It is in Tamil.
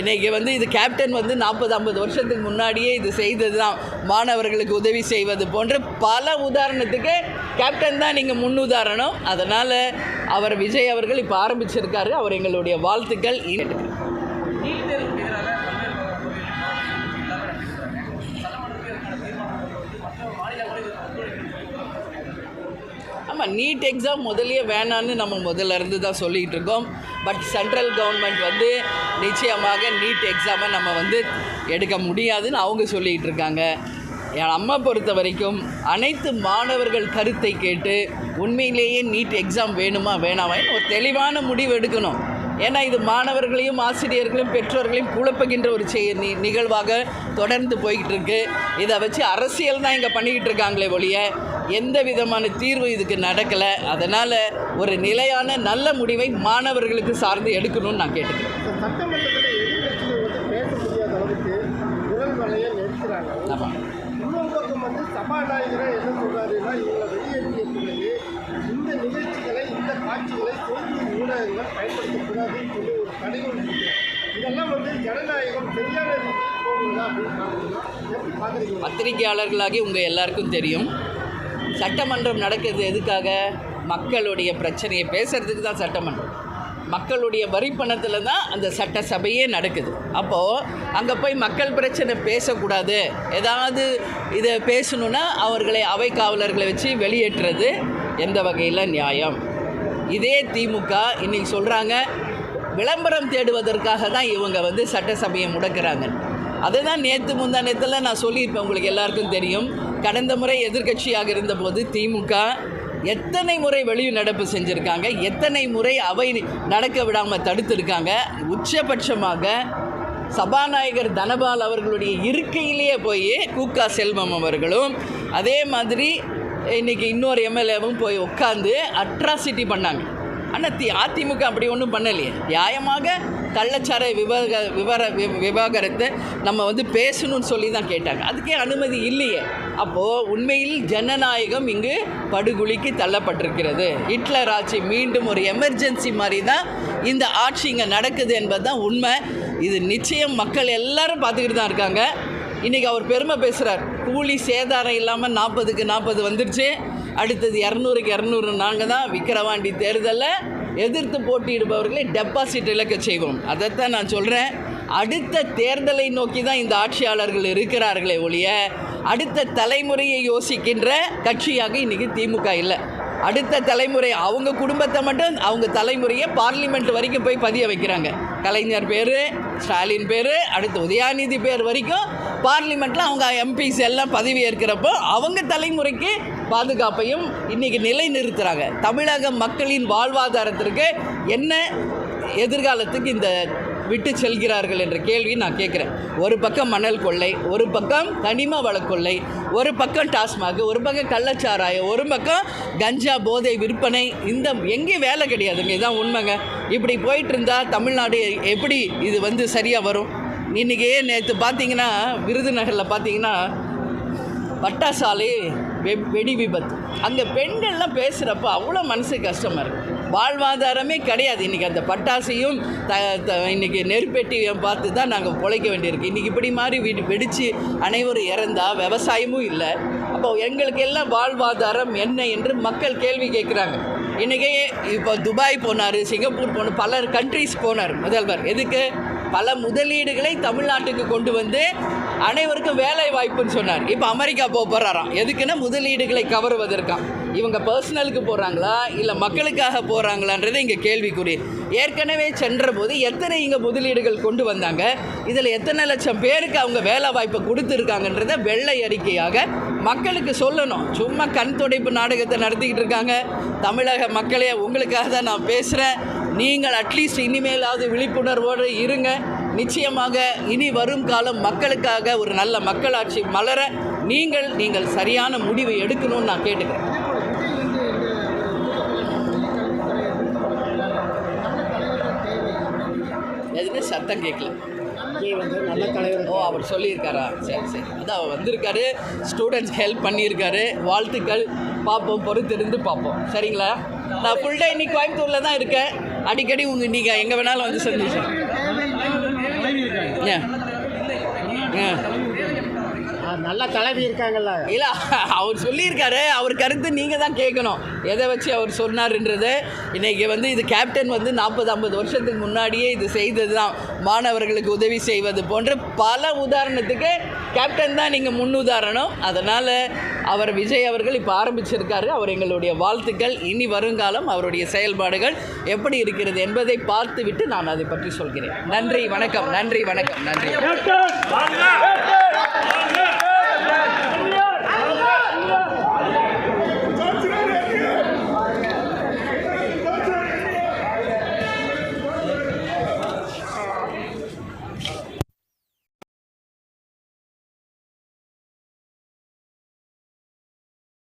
இன்றைக்கி வந்து இது கேப்டன் வந்து நாற்பது ஐம்பது வருஷத்துக்கு முன்னாடியே இது செய்தது தான் மாணவர்களுக்கு உதவி செய்வது போன்ற பல உதாரணத்துக்கு கேப்டன் தான் நீங்கள் முன் உதாரணம் அதனால் அவர் விஜய் அவர்கள் இப்போ ஆரம்பிச்சிருக்காரு. அவர் எங்களுடைய வாழ்த்துக்கள். ஆமாம் நீட் எக்ஸாம் முதலியே வேணான்னு நம்ம முதல்ல இருந்து தான் சொல்லிகிட்டு இருக்கோம். பட் சென்ட்ரல் கவர்மெண்ட் வந்து நிச்சயமாக நீட் எக்ஸாமை நம்ம வந்து எடுக்க முடியாதுன்னு அவங்க சொல்லிகிட்டு இருக்காங்க என் அம்மா பொறுத்த வரைக்கும் அனைத்து மாணவர்கள் கருத்தை கேட்டு உண்மையிலேயே நீட் எக்ஸாம் வேணுமா வேணாமான்னு ஒரு தெளிவான முடிவு எடுக்கணும். ஏன்னா இது மாணவர்களையும் ஆசிரியர்களையும் பெற்றோர்களையும் குழப்புகின்ற ஒரு செய் நி நிகழ்வாக தொடர்ந்து போய்கிட்டு இருக்கு இதை வச்சு அரசியல் தான் இங்கே பண்ணிக்கிட்டு இருக்காங்களே ஒழிய எந்த விதமான தீர்வு இதுக்கு நடக்கலை. அதனால் ஒரு நிலையான நல்ல முடிவை மாணவர்களுக்கு சார்ந்து எடுக்கணும்னு நான் கேட்டுக்கிறேன். ஆமாம் சபாநாயகரை என்ன சொல்றாருன்னா இவங்களை வெளியேற்றிய பிறகு இந்த நிகழ்ச்சிகளை இந்த காட்சிகளை செய்தி ஊடகங்கள் பயன்படுத்தக்கூடாதுன்னு சொல்லி ஒரு இருக்கு இதெல்லாம் வந்து ஜனநாயகம் சரியான பத்திரிகையாளர்களாகி உங்கள் எல்லாருக்கும் தெரியும். சட்டமன்றம் நடக்குது எதுக்காக? மக்களுடைய பிரச்சனையை பேசுகிறதுக்கு தான் சட்டமன்றம். மக்களுடைய வரி பணத்தில் தான் அந்த சட்டசபையே நடக்குது. அப்போது அங்கே போய் மக்கள் பிரச்சனை பேசக்கூடாது. ஏதாவது இதை பேசணுன்னா அவர்களை அவை காவலர்களை வச்சு வெளியேற்றுறது எந்த வகையில் நியாயம்? இதே திமுக இன்றைக்கி சொல்கிறாங்க விளம்பரம் தேடுவதற்காக தான் இவங்க வந்து சட்டசபையை முடக்கிறாங்க. அதை தான் நேற்று முந்தா நேரத்தில் நான் சொல்லியிருப்பேன் உங்களுக்கு எல்லாருக்கும் தெரியும். கடந்த முறை எதிர்க்கட்சியாக இருந்தபோது திமுக எத்தனை முறை வெளி நடப்பு செஞ்சுருக்காங்க எத்தனை முறை அவை நடக்க விடாமல் தடுத்திருக்காங்க உச்சபட்சமாக சபாநாயகர் தனபால் அவர்களுடைய இருக்கையிலேயே போய் கூக்கா செல்வம் அவர்களும் அதே மாதிரி இன்னைக்கு இன்னொரு எம்எல்ஏவும் போய் உட்காந்து அட்ராசிட்டி பண்ணாங்க. ஆனால் தி அதிமுக அப்படி ஒன்றும் பண்ணலையே. நியாயமாக கள்ளச்சார விவக விவர வி- விவாகரத்தை நம்ம வந்து பேசணும்னு சொல்லி தான் கேட்டாங்க. அதுக்கே அனுமதி இல்லையே. அப்போது உண்மையில் ஜனநாயகம் இங்கு படுகொலிக்கு தள்ளப்பட்டிருக்கிறது. ஹிட்லர் ஆட்சி மீண்டும் ஒரு எமர்ஜென்சி மாதிரி தான் இந்த ஆட்சி இங்கே நடக்குது என்பது தான் உண்மை. இது நிச்சயம் மக்கள் எல்லாரும் பார்த்துக்கிட்டு தான் இருக்காங்க. இன்றைக்கி அவர் பெருமை பேசுகிறார் கூலி சேதாரம் இல்லாமல் நாற்பதுக்கு நாற்பது வந்துருச்சு. அடுத்தது இரநூறுக்கு இரநூறு நாங்கள் தான் விக்கிரவாண்டி தேர்தலில் எதிர்த்து போட்டியிடுபவர்களை டெபாசிட் இழக்க செய்வோம். அதைத்தான் நான் சொல்கிறேன் அடுத்த தேர்தலை நோக்கி தான் இந்த ஆட்சியாளர்கள் இருக்கிறார்களே ஒழிய அடுத்த தலைமுறையை யோசிக்கின்ற கட்சியாக இன்றைக்கி திமுக இல்லை. அடுத்த தலைமுறை அவங்க குடும்பத்தை மட்டும் அவங்க தலைமுறையை பார்லிமெண்ட் வரைக்கும் போய் பதிய வைக்கிறாங்க. கலைஞர் பேர் ஸ்டாலின் பேர் அடுத்து உதயாநிதி பேர் வரைக்கும் பார்லிமெண்ட்டில் அவங்க எம்பிஸ் எல்லாம் பதவி ஏற்கிறப்போ அவங்க தலைமுறைக்கு பாதுகாப்பையும் இன்றைக்கி நிலைநிறுத்துகிறாங்க தமிழக மக்களின் வாழ்வாதாரத்திற்கு என்ன எதிர்காலத்துக்கு இந்த விட்டு செல்கிறார்கள் என்ற கேள்வி நான் கேட்குறேன். ஒரு பக்கம் மணல் கொள்ளை ஒரு பக்கம் கனிம வள கொள்ளை ஒரு பக்கம் டாஸ்மாக் ஒரு பக்கம் கள்ளச்சாராயம் ஒரு பக்கம் கஞ்சா போதை விற்பனை. இந்த எங்கேயும் வேலை கிடையாதுங்க. இதுதான் உண்மைங்க. இப்படி போயிட்டு இருந்தால் தமிழ்நாடு எப்படி இது வந்து சரியாக வரும்? இன்றைக்கி நேற்று பார்த்தீங்கன்னா விருதுநகரில் பார்த்தீங்கன்னா பட்டாசாலை வெடி விபத்து. அங்கே பெண்கள்லாம் பேசுகிறப்ப அவ்வளோ மனசு கஷ்டமாக இருக்குது வாழ்வாதாரமே கிடையாது. இன்றைக்கி அந்த பட்டாசையும் த த இன்றைக்கி நெருப்பெட்டியும் பார்த்து தான் நாங்கள் பிழைக்க வேண்டியிருக்கு. இன்றைக்கி இப்படி மாதிரி வீடு வெடித்து அனைவரும் இறந்தால் விவசாயமும் இல்லை. அப்போ எங்களுக்கு எல்லாம் வாழ்வாதாரம் என்ன என்று மக்கள் கேள்வி கேட்குறாங்க. இன்றைக்கே இப்போ துபாய் போனார் சிங்கப்பூர் போன பல கண்ட்ரிஸ் போனார் முதல்வர். எதுக்கு? பல முதலீடுகளை தமிழ்நாட்டுக்கு கொண்டு வந்து அனைவருக்கும் வேலை வாய்ப்புன்னு சொன்னார். இப்போ அமெரிக்கா போக போகிறாராம் எதுக்குன்னா முதலீடுகளை கவருவதற்காம் இவங்க பர்சனலுக்கு போகிறாங்களா இல்லை மக்களுக்காக போகிறாங்களான்றது இங்கே கேள்விக்குறி. ஏற்கனவே சென்ற போது எத்தனை இங்கே முதலீடுகள் கொண்டு வந்தாங்க? இதில் எத்தனை லட்சம் பேருக்கு அவங்க வேலை வாய்ப்பை கொடுத்துருக்காங்கன்றத வெள்ளை அறிக்கையாக மக்களுக்கு சொல்லணும். சும்மா கண் துடைப்பு நாடகத்தை நடத்திக்கிட்டு இருக்காங்க. தமிழக மக்களே உங்களுக்காக தான் நான் பேசுகிறேன் நீங்கள் அட்லீஸ்ட் இனிமேலாவது விழிப்புணர்வோடு இருங்க. நிச்சயமாக இனி வரும் காலம் மக்களுக்காக ஒரு நல்ல மக்களாட்சி மலர நீங்கள் நீங்கள் சரியான முடிவை எடுக்கணும்னு நான் கேட்டுக்கிறேன். எதுவுமே சத்தம் கேட்கல. நல்ல தலைவர் ஓ அவர் சொல்லியிருக்காரா? சரி சரி. அதான் அவர் வந்திருக்காரு. ஸ்டூடெண்ட்ஸ் ஹெல்ப் பண்ணியிருக்காரு. வாழ்த்துக்கள். பார்ப்போம் பொறுத்திருந்து பார்ப்போம். சரிங்களா? நான் ஃபுல் டே இன்னைக்கு கோயம்புத்தூரில் தான் இருக்கேன். அடிக்கடி உங்கள் நீங்கள் எங்கே வேணாலும் வந்து சந்திச்சேன் நல்ல தலைவி இருக்காங்கல்ல. இல்லை அவர் சொல்லியிருக்காரு. அவர் கருத்து நீங்கள் தான் கேட்கணும். எதை வச்சு அவர் சொன்னார்ன்றது. இன்றைக்கி வந்து இது கேப்டன் வந்து நாற்பது ஐம்பது வருஷத்துக்கு முன்னாடியே இது செய்தது தான். மாணவர்களுக்கு உதவி செய்வது போன்ற பல உதாரணத்துக்கு கேப்டன் தான் நீங்கள் முன்னுதாரணம். அதனால் அவர் விஜய் அவர்கள் இப்போ ஆரம்பிச்சிருக்காரு. அவர் எங்களுடைய வாழ்த்துக்கள். இனி வருங்காலம் அவருடைய செயல்பாடுகள் எப்படி இருக்கிறது என்பதை பார்த்துவிட்டு நான் அதை பற்றி சொல்கிறேன். நன்றி வணக்கம் நன்றி வணக்கம் நன்றி.